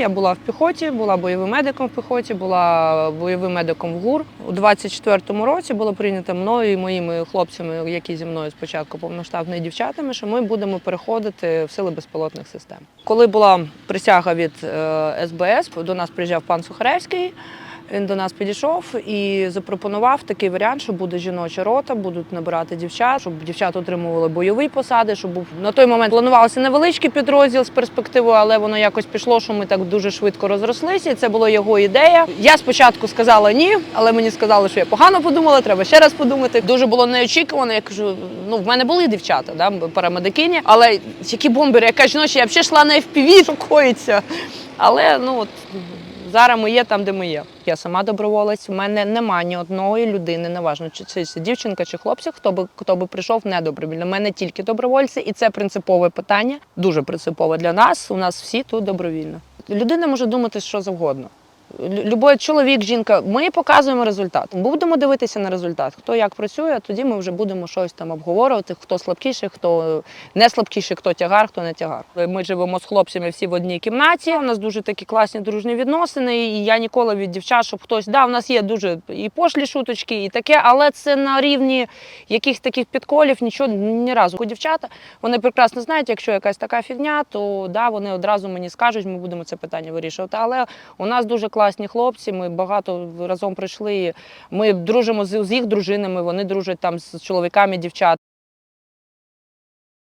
Я була в піхоті, була бойовим медиком в піхоті, була бойовим медиком в ГУР. У 24-му році було прийнято мною і моїми хлопцями, які зі мною спочатку повноштабні дівчатами, що ми будемо переходити в сили безпілотних систем. Коли була присяга від е, СБС, до нас приїжджав пан Сухаревський. Він до нас підійшов і запропонував такий варіант, що буде жіноча рота, будуть набирати дівчат, щоб дівчата отримували бойові посади. Щоб був на той момент планувався невеличкий підрозділ з перспективою, але воно якось пішло, що ми так дуже швидко розрослися. І це була його ідея. Я спочатку сказала ні, але мені сказали, що я погано подумала, треба ще раз подумати. Дуже було неочікувано. Я кажу, ну в мене були дівчата, да, парамедикині, але які бомбери, яка жіноча, я взагалі йшла на FPV, що коїться. Але ну от зараз ми є там, де ми є. Я сама доброволець. У мене немає ні одної людини, неважно, чи це дівчинка чи хлопця. хто би хто би прийшов недобровільно. У мене тільки добровольці, і це принципове питання, дуже принципове для нас. У нас всі тут добровільно. Людина може думати що завгодно. Лю- Любой чоловік, жінка, ми показуємо результат. Будемо дивитися на результат. Хто як працює, тоді ми вже будемо щось там обговорювати. Хто слабкіший, хто не слабкіший, хто тягар, хто не тягар. Ми живемо з хлопцями всі в одній кімнаті. У нас дуже такі класні дружні відносини. І я ніколи від дівчат, щоб хтось да, у нас є дуже і пошлі шуточки, і таке, але це на рівні якихось таких підколів нічого ні разу. У дівчата вони прекрасно знають, якщо якась така фігня, то да, вони одразу мені скажуть, ми будемо це питання вирішувати. Але у нас дуже класні хлопці. Ми багато разом прийшли. Ми дружимо з їх дружинами. Вони дружать там з чоловіками дівчат.